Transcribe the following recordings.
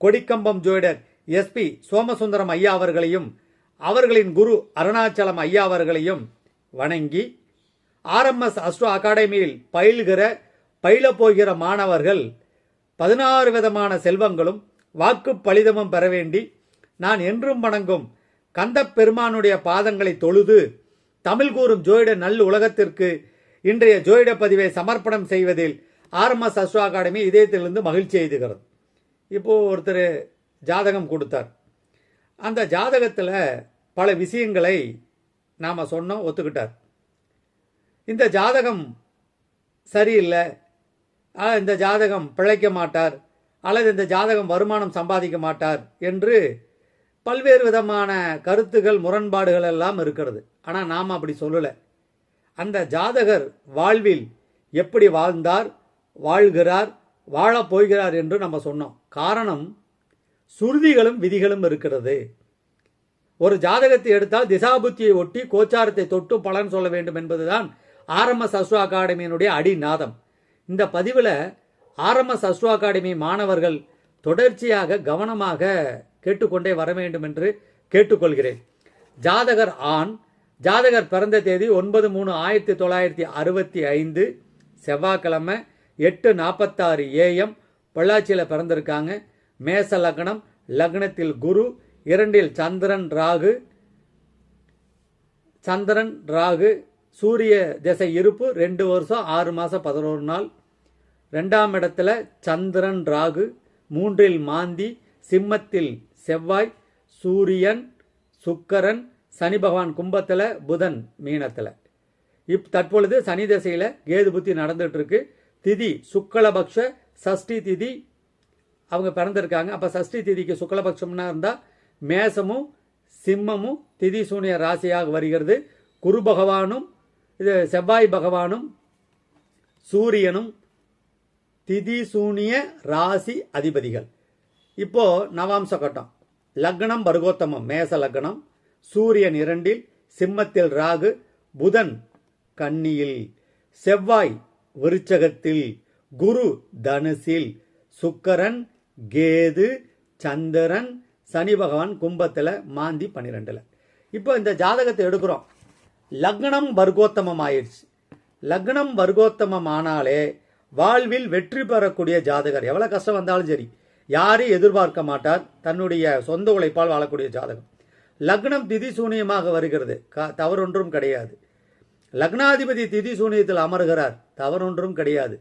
கொடிக்கம்பம் ஜோதிடர் எஸ்பி சோமசுந்தரம் ஐயா அவர்களையும் அவர்களின் குரு அருணாச்சலம் ஐயா அவர்களையும் வணங்கி ஆர்எம்எஸ் அஸ்ட்ரோ அகாடமியில் பயில்கிற பயிலப்போகிற மாணவர்கள் பதினாறு விதமான செல்வங்களும் வாக்கு பலிதமும் பெற வேண்டி நான் என்றும் வணங்கும் கந்த பெருமானுடைய பாதங்களை தொழுது தமிழ் கூறும் ஜோயிட நல் உலகத்திற்கு இன்றைய ஜோயிட பதிவை சமர்ப்பணம் செய்வதில் ஆர்எம்எஸ் அஸ்ட்ரோ அகாடமி இதயத்திலிருந்து மகிழ்ச்சி எய்துகிறது இப்போது ஒருத்தர் ஜாதகம் கொடுத்தார். அந்த ஜாதகத்தில் பல விஷயங்களை நாம் சொன்னோம் ஒத்துக்கிட்டார். இந்த ஜாதகம் சரியில்லை. இந்த ஜாதகம் பிழைக்க மாட்டார். அல்லது இந்த ஜாதகம் வருமானம் சம்பாதிக்க மாட்டார் என்று பல்வேறு விதமான கருத்துகள் முரண்பாடுகள் எல்லாம் இருக்கிறது. ஆனால் நாம் அப்படி சொல்லலை. அந்த ஜாதகர் வாழ்வில் எப்படி வாழ்ந்தார் வாழ்கிறார் வாழப் போகிறார் என்று நம்ம சொன்னோம். காரணம் சுருதிகளும் விதிகளும் இருக்கிறது. ஒரு ஜாதகத்தை எடுத்தால் திசாபுத்தியை ஒட்டி கோச்சாரத்தை தொட்டு பலன் சொல்ல வேண்டும் என்பதுதான் ஆர்எம்எஸ் அஸ்ட்ரோ அகாடமியினுடைய அடிநாதம். இந்த பதிவில் ஆர்எம்எஸ் அஸ்ட்ரோ அகாடமி மாணவர்கள் தொடர்ச்சியாக கவனமாக கேட்டுக்கொண்டே வர வேண்டும் என்று கேட்டுக்கொள்கிறேன். ஜாதகர் ஆண் ஜாதகர் பிறந்த தேதி ஒன்பது மூணு ஆயிரத்தி தொள்ளாயிரத்தி அறுபத்தி ஐந்து செவ்வாய்க்கிழமை எட்டு நாற்பத்தாறு ஏஎம் பொள்ளாச்சியில் பிறந்திருக்காங்க. மேச லக்னம் லக்னத்தில் குரு இரண்டில் சந்திரன் ராகு. சந்திரன் ராகு சூரிய திசை இருப்பு ரெண்டு வருஷம் ஆறு மாதம் பதினோரு நாள். ரெண்டாம் இடத்துல சந்திரன் ராகு. மூன்றில் மாந்தி சிம்மத்தில் செவ்வாய் சூரியன் சுக்கரன் சனி பகவான் கும்பத்தில் புதன் மீனத்தில். இப் தற்பொழுது சனி திசையில் கேது புத்தி நடந்துட்டு இருக்கு. திதி சுக்லபக்ஷ சஷ்டி திதி அவங்க பிறந்திருக்காங்க. அப்போ சஷ்டி திதிக்கு சுக்லபட்சம்னா இருந்தால் மேசமும் சிம்மமும் திதி சூனிய ராசியாக வருகிறது. குரு பகவானும் இது செவ்வாய் பகவானும் சூரியனும் திதி சூனிய ராசி அதிபதிகள். இப்போ நவாம்ச கட்டம். லக்னம் பர்கோத்தமம் மேச லக்னம். சூரியன் இரண்டில் சிம்மத்தில் ராகு புதன் கன்னியில் செவ்வாய் விருச்சகத்தில் குரு தனுசில் சுக்கரன் கேது சந்திரன் சனி பகவான் கும்பத்தில் மாந்தி பன்னிரெண்டில். இப்போ இந்த ஜாதகத்தை எடுக்கிறோம். லக்னம் வர்க்கோத்தமம் ஆயிடுச்சு. லக்னம் வர்க்கோத்தமம் ஆனாலே வாழ்வில் வெற்றி பெறக்கூடிய ஜாதகர் எவ்வளோ கஷ்டம் வந்தாலும் சரி யாரையும் எதிர்பார்க்க மாட்டார். தன்னுடைய சொந்த உழைப்பால் வாழக்கூடிய ஜாதகம். லக்னம் திதி சூனியமாக வருகிறது. க தவறொன்றும் கிடையாது. லக்னாதிபதி திதி சூனியத்தில் அமர்கிறார். தவறொன்றும் கிடையாது.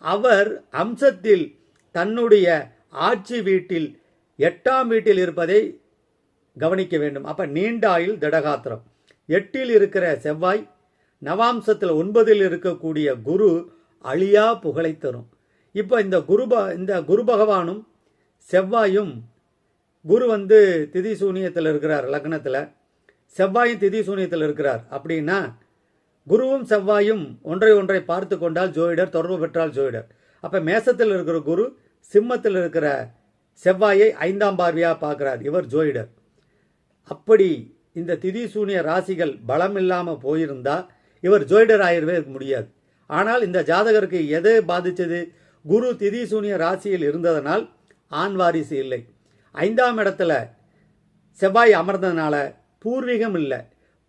அவர் அம்சத்தில் தன்னுடைய ஆட்சி வீட்டில் எட்டாம் வீட்டில் இருப்பதை கவனிக்க வேண்டும். அப்ப நீண்ட ஆயுள் திடகாத்திரம். எட்டில் இருக்கிற செவ்வாய் நவாம்சத்தில் ஒன்பதில் இருக்கக்கூடிய குரு அழியா புகழை தரும். இப்போ இந்த குரு இந்த குரு பகவானும் செவ்வாயும் குரு வந்து திதி சூனியத்தில் இருக்கிறார் லக்னத்தில். செவ்வாயும் திதி சூனியத்தில் இருக்கிறார். அப்படின்னா குருவும் செவ்வாயும் ஒன்றை ஒன்றை பார்த்து கொண்டால் ஜோதிடர் தொடர்பு பெற்றால் ஜோதிடர் அப்போ மேசத்தில் இருக்கிற குரு சிம்மத்தில் இருக்கிற செவ்வாயை ஐந்தாம் பார்வையாக பார்க்கிறார். இவர் ஜோதிடர் அப்படி இந்த திதி சூனிய ராசிகள் பலம் இல்லாமல் போயிருந்தால் இவர் ஜோதிடர் ஆயிரவே முடியாது. ஆனால் இந்த ஜாதகருக்கு எதை பாதித்தது குரு திதி சூனிய ராசியில் இருந்ததனால் ஆண் வாரிசு இல்லை. ஐந்தாம் இடத்துல செவ்வாய் அமர்ந்ததுனால பூர்வீகம் இல்லை.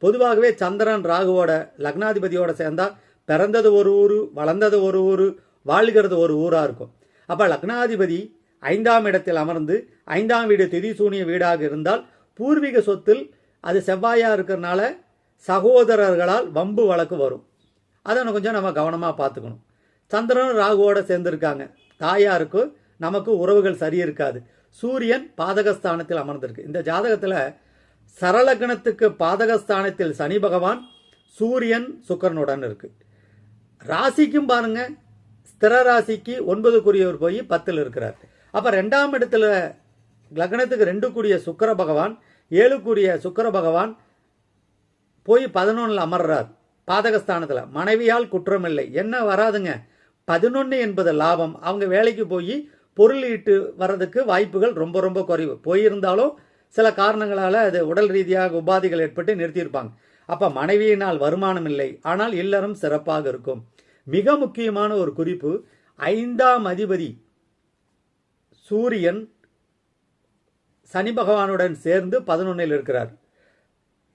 பொதுவாகவே சந்திரன் ராகுவோட லக்னாதிபதியோட சேர்ந்தா பிறந்தது ஒரு ஊர் வளர்ந்தது ஒரு ஊர் வாழ்கிறது ஒரு ஊராக இருக்கும். அப்போ லக்னாதிபதி ஐந்தாம் இடத்தில் அமர்ந்து ஐந்தாம் வீடு திதிசூனிய வீடாக இருந்தால் பூர்வீக சொத்தில் அது செவ்வாயாக இருக்கிறனால சகோதரர்களால் வம்பு வழக்கு வரும். அதை கொஞ்சம் நம்ம கவனமாக பார்த்துக்கணும். சந்திரன் ராகுவோட சேர்ந்துருக்காங்க. தாயாருக்கு நமக்கு உறவுகள் சரி இருக்காது சூரியன் பாதகஸ்தானத்தில் அமர்ந்திருக்கு. இந்த ஜாதகத்தில் சரலக்னத்துக்கு பாதகஸ்தானத்தில் சனி பகவான் சூரியன் சுக்கரனுடன் இருக்கு. ராசிக்கும் பாருங்க ஸ்திர ராசிக்கு ஒன்பதுக்குரியவர் போய் பத்தில் இருக்கிறார். அப்போ ரெண்டாம் இடத்துல லக்னத்துக்கு ரெண்டு கூடிய சுக்கர பகவான் ஏழு கூடிய பகவான் போய் பதினொன்றில் அமர்றார். பாதகஸ்தானத்தில். மனைவியால் குற்றமில்லை. என்ன வராதுங்க? பதினொன்று என்பது லாபம். அவங்க வேலைக்கு போய் பொருள் ஈட்டு வர்றதுக்கு வாய்ப்புகள் ரொம்ப ரொம்ப குறைவு. போயிருந்தாலும் சில காரணங்களால் அது உடல் ரீதியாக உபாதைகள் ஏற்பட்டு நிறுத்தியிருப்பாங்க. அப்போ மனைவியினால் வருமானம் இல்லை. ஆனால் இல்லறம் சிறப்பாக இருக்கும். மிக முக்கியமான ஒரு குறிப்பு ஐந்தாம் அதிபதி சூரியன் சனி பகவானுடன் சேர்ந்து பதினொன்னில் இருக்கிறார்.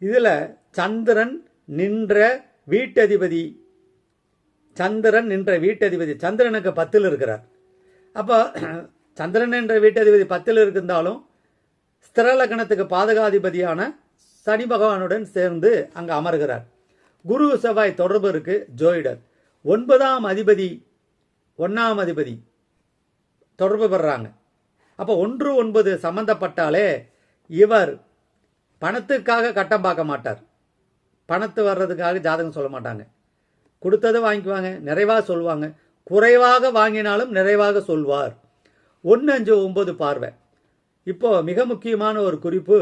இதில் சந்திரன் நின்ற வீட்டதிபதி சந்திரன் நின்ற வீட்டதிபதி சந்திரனுக்கு பத்தில் இருக்கிறார். அப்போ சந்திரன் என்ற வீட்டதிபதி பத்தில் இருந்தாலும் ஸ்திரலக்கணத்துக்கு பாதகாதிபதியான சனி பகவானுடன் சேர்ந்து அங்கே அமர்கிறார். குரு செவ்வாய் தொடர்பு இருக்கு ஜோயிடர். ஒன்பதாம் அதிபதி ஒன்றாம் அதிபதி தொடர்பு பெறாங்க. அப்போ ஒன்று ஒன்பது சம்பந்தப்பட்டாலே இவர் பணத்துக்காக கட்டம் பார்க்க மாட்டார். பணத்து வர்றதுக்காக ஜாதகம் சொல்ல மாட்டாங்க. கொடுத்ததை வாங்கிக்குவாங்க நிறைவாக சொல்லுவாங்க. குறைவாக வாங்கினாலும் நிறைவாக சொல்வார். ஒன்று அஞ்சு ஒன்பது பார்வை. இப்போ மிக முக்கியமான ஒரு குறிப்பு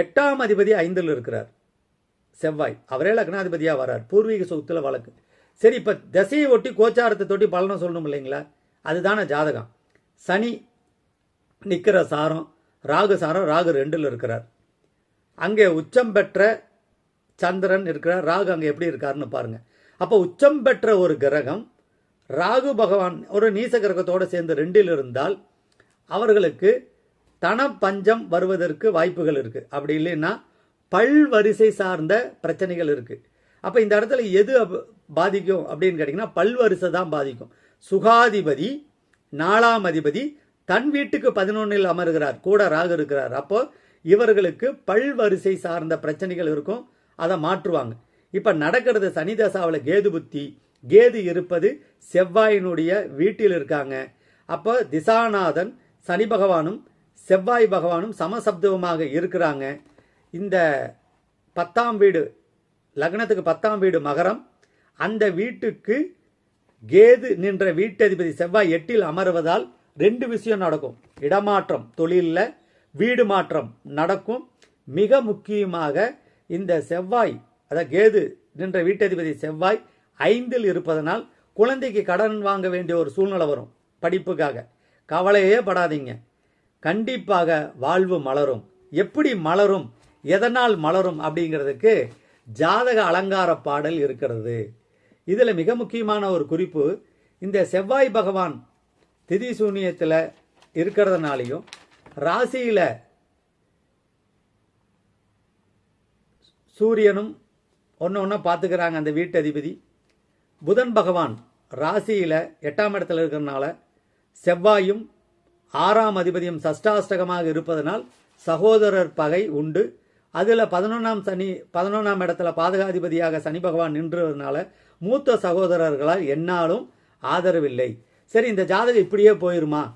எட்டாம் அதிபதி ஐந்தில் இருக்கிறார். செவ்வாய். அவரே லக்னாதிபதியாக வரார். பூர்வீக சொத்துல வழக்கு. சரி இப்போ திசையை ஒட்டி கோச்சாரத்தை தொட்டி பலனை சொல்லணும் இல்லைங்களா? அதுதானே ஜாதகம். சனி நிற்கிற சாரம் ராகு சாரம் ராகு ரெண்டில் இருக்கிறார். அங்கே உச்சம் பெற்ற சந்திரன் இருக்கிறார். ராகு அங்கே எப்படி இருக்காருன்னு பாருங்கள் அப்போ உச்சம் பெற்ற ஒரு கிரகம் ராகு பகவான் ஒரு நீச கிரகத்தோடு சேர்ந்து ரெண்டில் இருந்தால் அவர்களுக்கு பஞ்சம் வருவதற்கு வாய்ப்புகள் இருக்கு. அப்படி இல்லைன்னா பல்வரிசை சார்ந்த பிரச்சனைகள் இருக்கு. அப்போ இந்த இடத்துல எது பாதிக்கும் அப்படின்னு கேட்டிங்கன்னா பல்வரிசை தான் பாதிக்கும். சுகாதிபதி நாலாம் அதிபதி தன் வீட்டுக்கு பதினொன்னில் அமர்கிறார் கூட ராக இருக்கிறார். அப்போ இவர்களுக்கு பல்வரிசை சார்ந்த பிரச்சனைகள் இருக்கும். அதை மாற்றுவாங்க. இப்போ நடக்கிறது சனி தசாவில் கேது புத்தி கேது இருப்பது செவ்வாயினுடைய வீட்டில் இருக்காங்க. அப்போ திசாநாதன் சனி பகவானும் செவ்வாய் பகவானும் சமசப்தமாக இருக்கிறாங்க. இந்த பத்தாம் வீடு லக்னத்துக்கு பத்தாம் வீடு மகரம் அந்த வீட்டுக்கு கேது நின்ற வீட்டதிபதி செவ்வாய் எட்டில் அமர்வதால் ரெண்டு விஷயம் நடக்கும். இடமாற்றம் தொழிலில் வீடு மாற்றம் நடக்கும். மிக முக்கியமாக இந்த செவ்வாய் அதாவது கேது நின்ற வீட்டதிபதி செவ்வாய் ஐந்தில் இருப்பதனால் குழந்தைக்கு கடன் வாங்க வேண்டிய ஒரு சூழ்நிலை வரும். படிப்புக்காக. கவலையே படாதீங்க. கண்டிப்பாக வாழ்வு மலரும். எப்படி மலரும்? எதனால் மலரும் அப்படிங்கிறதுக்கு ஜாதக அலங்கார பாடல் இருக்கிறது. இதில் மிக முக்கியமான ஒரு குறிப்பு இந்த செவ்வாய் பகவான் திதி சூனியத்தில் இருக்கிறதுனாலையும் ராசியில் சூரியனும் ஒன்று ஒன்றா பார்த்துக்கிறாங்க அந்த வீட்டு அதிபதி. புதன் பகவான் ராசியில் எட்டாம் இடத்துல இருக்கிறதுனால செவ்வாயும் ஆறாம் அதிபதியும் சஷ்டாஷ்டகமாக இருப்பதனால் சகோதரர் பகை உண்டு. அதில் பதினொன்றாம் சனி பதினொன்றாம் இடத்துல பாதகாதிபதியாக சனி பகவான் நின்றதுனால மூத்த சகோதரர்களால் என்னாலும் ஆதரவில்லை. சரி இந்த ஜாதகம் இப்படியே போயிருமா?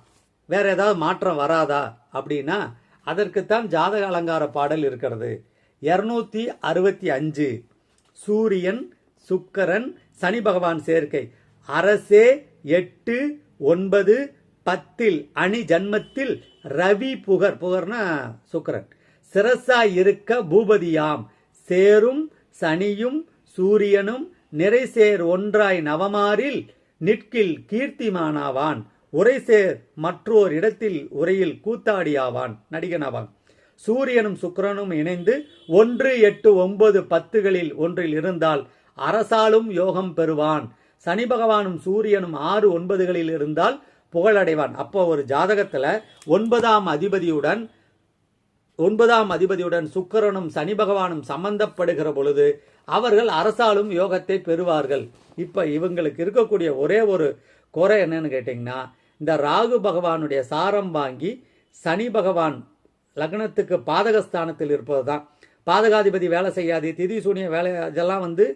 வேற ஏதாவது மாற்றம் வராதா? அப்படின்னா அதற்குத்தான் ஜாதக அலங்கார பாடல் இருக்கிறது. இருநூத்தி அறுபத்தி அஞ்சு. சூரியன் சுக்கரன் சனி பகவான் சேர்க்கை. அரசே எட்டு ஒன்பது பத்தில் அணி ஜன்மத்தில் ரவி புகர். புகர்னா சுக்கரன். சிரசா இருக்க பூபதியாம். சேரும் சனியும் சூரியனும் நிறைசேர் ஒன்றாய் நவமாறில் நிற்கில் கீர்த்திமானாவான். உரைசேர் மற்றோர் இடத்தில் உரையில் கூத்தாடியாவான். நடிகனாவான். சூரியனும் சுக்கரனும் இணைந்து ஒன்று எட்டு ஒன்பது பத்துகளில் ஒன்றில் இருந்தால் அரசாலும் யோகம் பெறுவான். சனி பகவானும் சூரியனும் ஆறு ஒன்பதுகளில் இருந்தால் புகழடைவான். அப்போ ஒரு ஜாதகத்தில் ஒன்பதாம் அதிபதியுடன் ஒன்பதாம் அதிபதியுடன் சுக்கரனும் சனி பகவானும் சம்பந்தப்படுகிற பொழுது அவர்கள் அரசாலும் யோகத்தை பெறுவார்கள். இப்போ இவங்களுக்கு இருக்கக்கூடிய ஒரே ஒரு குறை என்னன்னு கேட்டிங்கன்னா இந்த ராகு பகவானுடைய சாரம் வாங்கி சனி பகவான் லக்னத்துக்கு பாதகஸ்தானத்தில் இருப்பது தான் பாதகாதிபதி வேலை செய்யாது திதி சூனிய வேலை இதெல்லாம் வந்து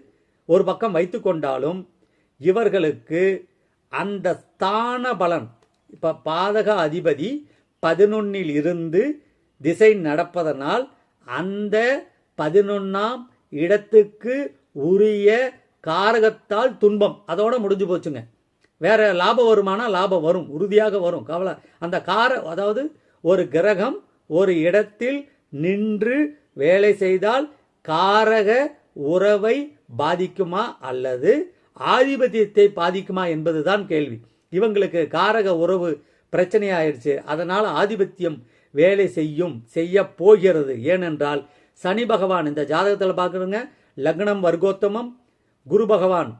ஒரு பக்கம் வைத்து கொண்டாலும் இவர்களுக்கு அந்த ஸ்தான பலன் இப்போ பாதக அதிபதி பதினொன்னில் இருந்து திசை நடப்பதனால் அந்த பதினொன்னாம் இடத்துக்கு உரிய காரகத்தால் துன்பம். அதோட முடிஞ்சு போச்சுங்க. வேற லாபம் வருமானா லாபம் வரும். உறுதியாக வரும். கவலை அந்த கார அதாவது ஒரு கிரகம் ஒரு இடத்தில் நின்று வேலை செய்தால் காரக உறவை பாதிக்குமா அல்லது ஆதிபத்தியத்தை பாதிக்குமா என்பதுதான் கேள்வி. இவங்களுக்கு காரக உறவு பிரச்சனையாயிருச்சு. அதனால் ஆதிபத்தியம் வேலை செய்யும் செய்ய போகிறது. ஏனென்றால் சனி பகவான் இந்த ஜாதகத்தில் பார்க்குறோங்க லக்னம் வர்க்கோத்தமம் குரு பகவான்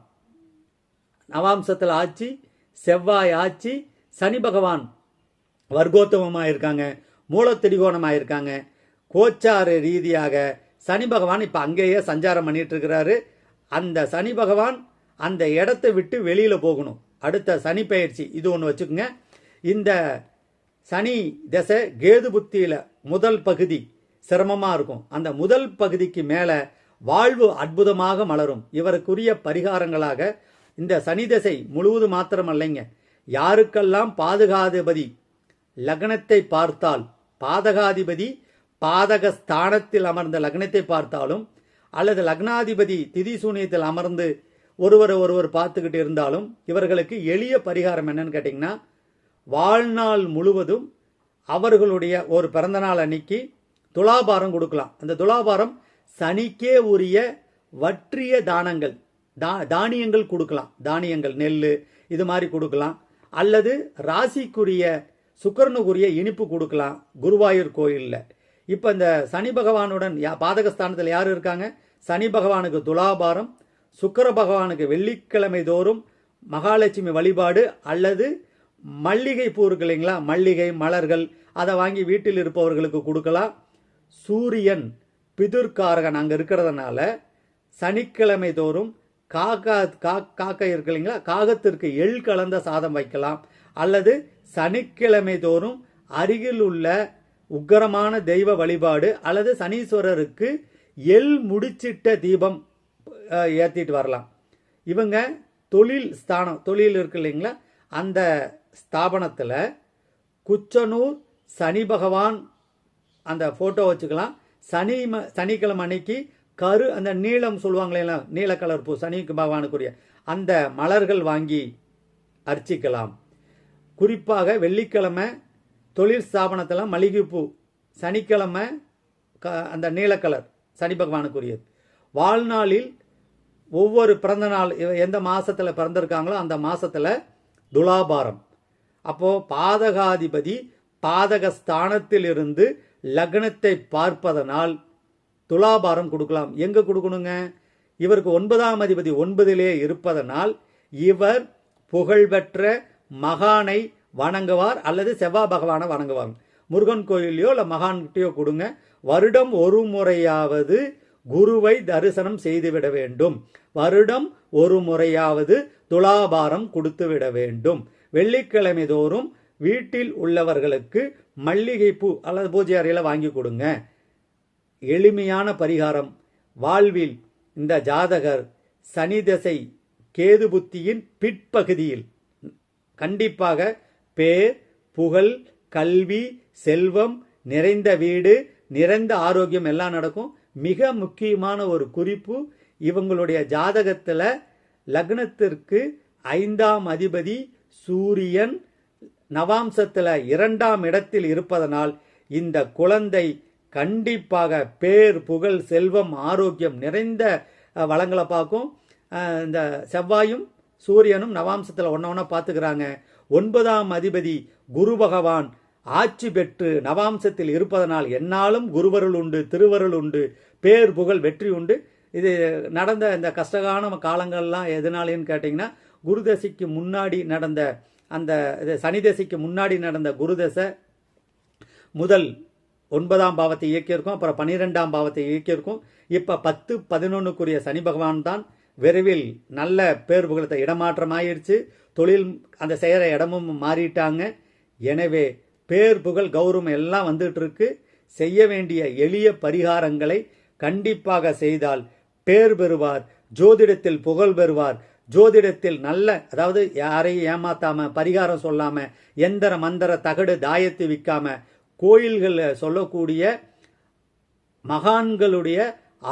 நவாம்சத்தில் ஆட்சி செவ்வாய் ஆட்சி சனி பகவான் வர்க்கோத்தமமாக இருக்காங்க மூலத்திரிகோணமாக இருக்காங்க கோச்சார ரீதியாக சனி பகவான் இப்போ அங்கேயே சஞ்சாரம் பண்ணிட்டு இருக்கிறாரு. அந்த சனி பகவான் அந்த இடத்தை விட்டு வெளியில் போகணும். அடுத்த சனி பயிற்சி இது ஒன்று வச்சுக்கோங்க. இந்த சனி தசை கேது புத்தியில் முதல் பகுதி சிரமமாக இருக்கும். அந்த முதல் பகுதிக்கு மேலே வாழ்வு அற்புதமாக மலரும். இவருக்குரிய பரிகாரங்களாக இந்த சனி தசை முழுவதும் மாத்திரமல்லைங்க. யாருக்கெல்லாம் பாதுகாதிபதி லக்னத்தை பார்த்தால் பாதகாதிபதி பாதக ஸ்தானத்தில் அமர்ந்த லக்னத்தை பார்த்தாலும் அல்லது லக்னாதிபதி திதி சூனியத்தில் அமர்ந்து ஒருவரை ஒருவர் பார்த்துக்கிட்டு இருந்தாலும் இவர்களுக்கு எளிய பரிகாரம் என்னன்னு கேட்டிங்கன்னா வாழ்நாள் முழுவதும் அவர்களுடைய ஒரு பிறந்தநாள் அன்னைக்கு துலாபாரம் கொடுக்கலாம். அந்த துலாபாரம் சனிக்கே உரிய வற்றிய தானங்கள் தா தானியங்கள் கொடுக்கலாம். தானியங்கள் நெல் இது மாதிரி கொடுக்கலாம். அல்லது ராசிக்குரிய சுக்கரனுக்குரிய இனிப்பு கொடுக்கலாம். குருவாயூர் கோயிலில். இப்போ இந்த சனி பகவானுடன் யா பாதகஸ்தானத்தில் யார் இருக்காங்க? சனி பகவானுக்கு துலாபாரம் சுக்கர பகவானுக்கு வெள்ளிக்கிழமை தோறும் மகாலட்சுமி வழிபாடு அல்லது மல்லிகை பூ இருக்கு இல்லைங்களா? மல்லிகை மலர்கள் அதை வாங்கி வீட்டில் இருப்பவர்களுக்கு கொடுக்கலாம். சூரியன் பிதுர்காரகன் அங்கே இருக்கிறதுனால சனிக்கிழமை தோறும் காக்கா கா காக்கை இருக்கு இல்லைங்களா? காகத்திற்கு எள் கலந்த சாதம் வைக்கலாம். அல்லது சனிக்கிழமை தோறும் அருகில் உள்ள உக்கரமான தெய்வ வழிபாடு அல்லது சனீஸ்வரருக்கு எள் முடிச்சிட்ட தீபம் ஏற்றிட்டு வரலாம். இவங்க தொழில் ஸ்தானம் தொழில் இருக்கு இல்லைங்களா? அந்த ஸ்தாபனத்தில் குச்சனூர் சனி பகவான் அந்த ஃபோட்டோ வச்சுக்கலாம். சனி ம- சனிக்கிழமை அன்னைக்கு கரு அந்த நீளம் சொல்லுவாங்களே நீல கலர் பூ சனி பகவானுக்குரிய அந்த மலர்கள் வாங்கி அர்ச்சிக்கலாம். குறிப்பாக வெள்ளிக்கிழமை தொழில் ஸ்தாபனத்தில் மல்லிகைப்பூ சனிக்கிழமை க அந்த நீலக்கலர் சனி பகவானுக்குரியது. வாழ்நாளில் ஒவ்வொரு பிறந்த நாள் எந்த மாதத்தில் பிறந்திருக்காங்களோ அந்த மாதத்தில் துலாபாரம். அப்போது பாதகாதிபதி பாதகஸ்தானத்திலிருந்து லக்னத்தை பார்ப்பதனால் துலாபாரம் கொடுக்கலாம். எங்கே கொடுக்கணுங்க? இவருக்கு ஒன்பதாம் அதிபதி ஒன்பதிலே இருப்பதனால் இவர் புகழ்பெற்ற மகானை வணங்குவார் அல்லது செவ்வா பகவானை வணங்குவார். முருகன் கோயிலையோ இல்லை மகான்கிட்டயோ கொடுங்க. வருடம் ஒரு முறையாவது குருவை தரிசனம் செய்துவிட வேண்டும். வருடம் ஒரு முறையாவது துலாபாரம் கொடுத்து விட வேண்டும். வெள்ளிக்கிழமை தோறும் வீட்டில் உள்ளவர்களுக்கு மல்லிகைப்பூ அல்லது பூஜை அறையில் வாங்கி கொடுங்க. எளிமையான பரிகாரம். வாழ்வில் இந்த ஜாதகர் சனி தசை கேது புத்தியின் பிற்பகுதியில். கண்டிப்பாக பேர் புகழ் கல்வி செல்வம் நிறைந்த வீடு நிறைந்த ஆரோக்கியம் எல்லாம் நடக்கும். மிக முக்கியமான ஒரு குறிப்பு இவங்களுடைய ஜாதகத்தில் லக்னத்திற்கு ஐந்தாம் அதிபதி சூரியன் நவாம்சத்தில் இரண்டாம் இடத்தில் இருப்பதனால் இந்த குழந்தை கண்டிப்பாக பேர் புகழ் செல்வம் ஆரோக்கியம் நிறைந்த வளங்களை பார்க்கும். இந்த செவ்வாயும் சூரியனும் நவாம்சத்தில் ஒன்ன ஒன்றா பார்த்துக்கிறாங்க. ஒன்பதாம் அதிபதி குரு பகவான் ஆட்சி பெற்று நவாம்சத்தில் இருப்பதனால் என்னாலும் குருவருள் உண்டு திருவருள் உண்டு பேர் புகழ் வெற்றி உண்டு. இது நடந்த இந்த கஷ்டகான காலங்கள்லாம் எதனாலேன்னு கேட்டிங்கன்னா குருதசைக்கு முன்னாடி நடந்த அந்த இது சனி தசைக்கு முன்னாடி நடந்த குருதசை முதல் ஒன்பதாம் பாவத்தை இயக்கியிருக்கோம் அப்புறம் பன்னிரெண்டாம் பாவத்தை இயக்கியிருக்கும். இப்போ பத்து பதினொன்றுக்குரிய சனி பகவான் தான் விரைவில் நல்ல பேர் புகழத்தை இடமாற்றம் ஆயிடுச்சு. தொழில் அந்த செய்கிற இடமும் மாறிட்டாங்க. எனவே பேர் புகழ் கௌரவம் எல்லாம் வந்துட்டு இருக்கு செய்ய வேண்டிய எளிய பரிகாரங்களை கண்டிப்பாக செய்தால் பேர் பெறுவார் ஜோதிடத்தில் புகழ் பெறுவார். ஜோதிடத்தில் நல்ல அதாவது யாரையும் ஏமாத்தாம பரிகாரம் சொல்லாம எந்திர மந்திர தகடு தாயத்தை விற்காம கோயில்களில் சொல்லக்கூடிய மகான்களுடைய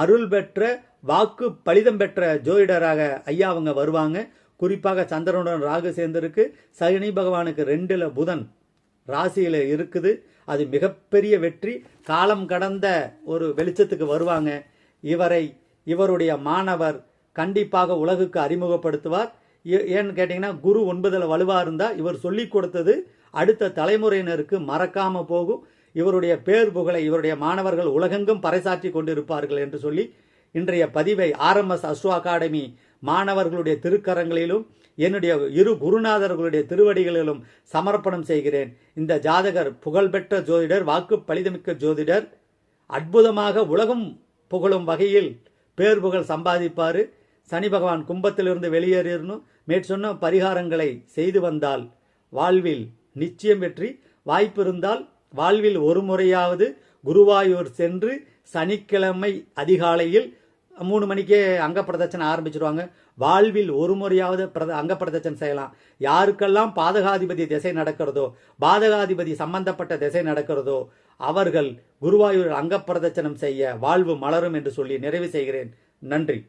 அருள் பெற்ற வாக்கு பலிதம் பெற்ற ஜோதிடராக ஐயா அவங்க வருவாங்க. குறிப்பாக சந்திரனுடன் ராகு சேர்ந்திருக்கு. சனி பகவானுக்கு ரெண்டுல புதன். ராசியில் இருக்குது. அது மிகப்பெரிய வெற்றி. காலம் கடந்த ஒரு வெளிச்சத்துக்கு வருவாங்க. இவரை இவருடைய மாணவர் கண்டிப்பாக உலகுக்கு அறிமுகப்படுத்துவார். ஏ- ஏன்னு கேட்டிங்கன்னா குரு ஒன்பதில் வலுவாக இருந்தால் இவர் சொல்லி கொடுத்தது அடுத்த தலைமுறையினருக்கு மறக்காமல் போகும். இவருடைய பேர் புகழை இவருடைய மாணவர்கள் உலகெங்கும் பறைசாற்றி கொண்டிருப்பார்கள் என்று சொல்லி இன்றைய பதிவை ஆர்எம்எஸ் அஸ்வா அகாடமி மாணவர்களுடைய திருக்கரங்களிலும் என்னுடைய இரு குருநாதர்களுடைய திருவடிகளிலும் சமர்ப்பணம் செய்கிறேன். இந்த ஜாதகர் புகழ்பெற்ற ஜோதிடர் வாக்கு பலிதமிக்க ஜோதிடர் அற்புதமாக உலகம் புகழும் வகையில் பேர் புகழ் சம்பாதிப்பார். சனி பகவான் கும்பத்திலிருந்து வெளியேறணும் மேற்சொன்ன பரிகாரங்களை செய்து வந்தால் வாழ்வில் நிச்சயம் வெற்றி. வாய்ப்பு இருந்தால் வாழ்வில் ஒரு முறையாவது குருவாயூர் சென்று சனிக்கிழமை அதிகாலையில் மூணு மணிக்கே அங்க பிரதட்சணை ஆரம்பிச்சிருவாங்க. வாழ்வில் ஒரு முறையாவது பிரத அங்க பிரதட்சணை செய்யலாம். யாருக்கெல்லாம் பாதகாதிபதி திசை நடக்கிறதோ பாதகாதிபதி சம்பந்தப்பட்ட திசை நடக்கிறதோ அவர்கள் குருவாயூர் அங்க பிரதட்சணம் செய்ய வாழ்வு மலரும் என்று சொல்லி நிறைவு செய்கிறேன். நன்றி.